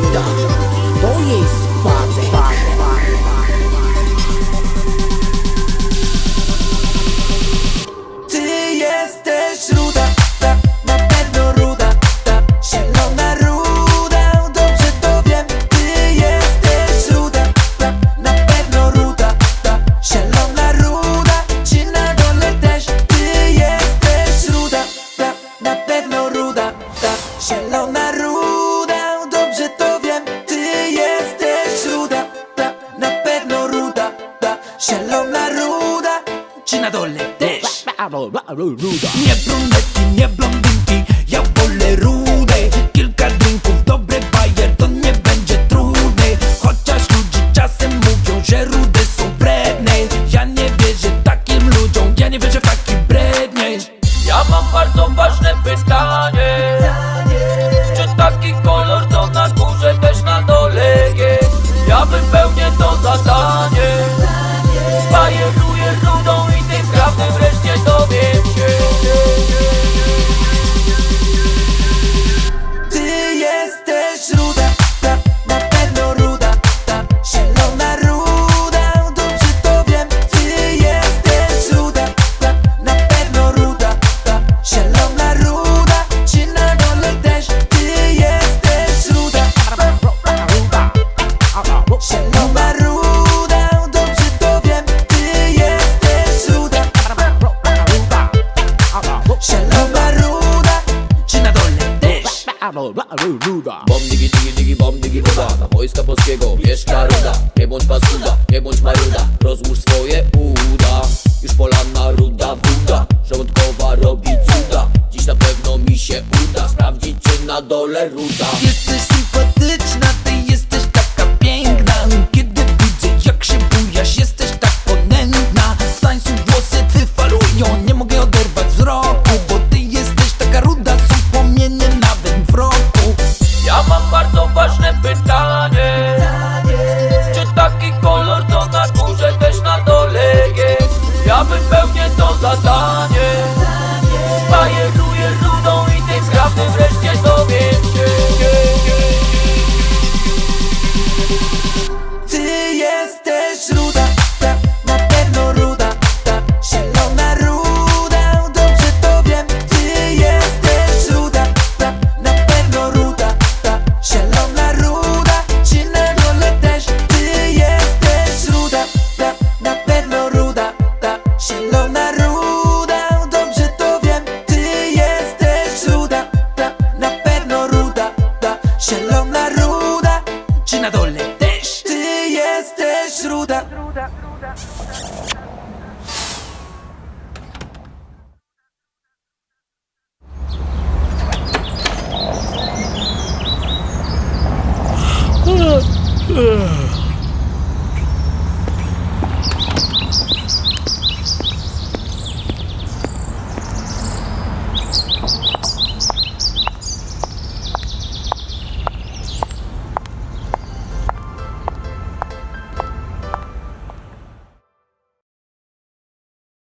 Lolita, to jej spadek. Na dole też. Nie brunetki, nie blondynki, ja wolę rude Kilka drinków, dobry bajer, to nie będzie trudny. Chociaż ludzie czasem mówią, że rude są bredne. Ja nie wierzę takim ludziom, ja nie wierzę w taki brednie Ja mam bardzo ważne Bom digi digi digi bom digi buda Na wojska polskiego mieszka ruda Nie bądź paskuda, nie bądź maruda. Rozłóż swoje uda. Już polana ruda wuda. Żołądkowa robi cuda. Dziś na pewno mi się uda Sprawdzić czy na dole ruda. Jesteś sympatyczna, Ja wypełnię to zadanie. Bajeruję rudą i tej prawdy wreszcie dowiem się. Ty jesteś ruda, ta, na pewno ruda, ta zielona ruda, dobrze to wiem. Ty jesteś ruda, ta, na pewno ruda,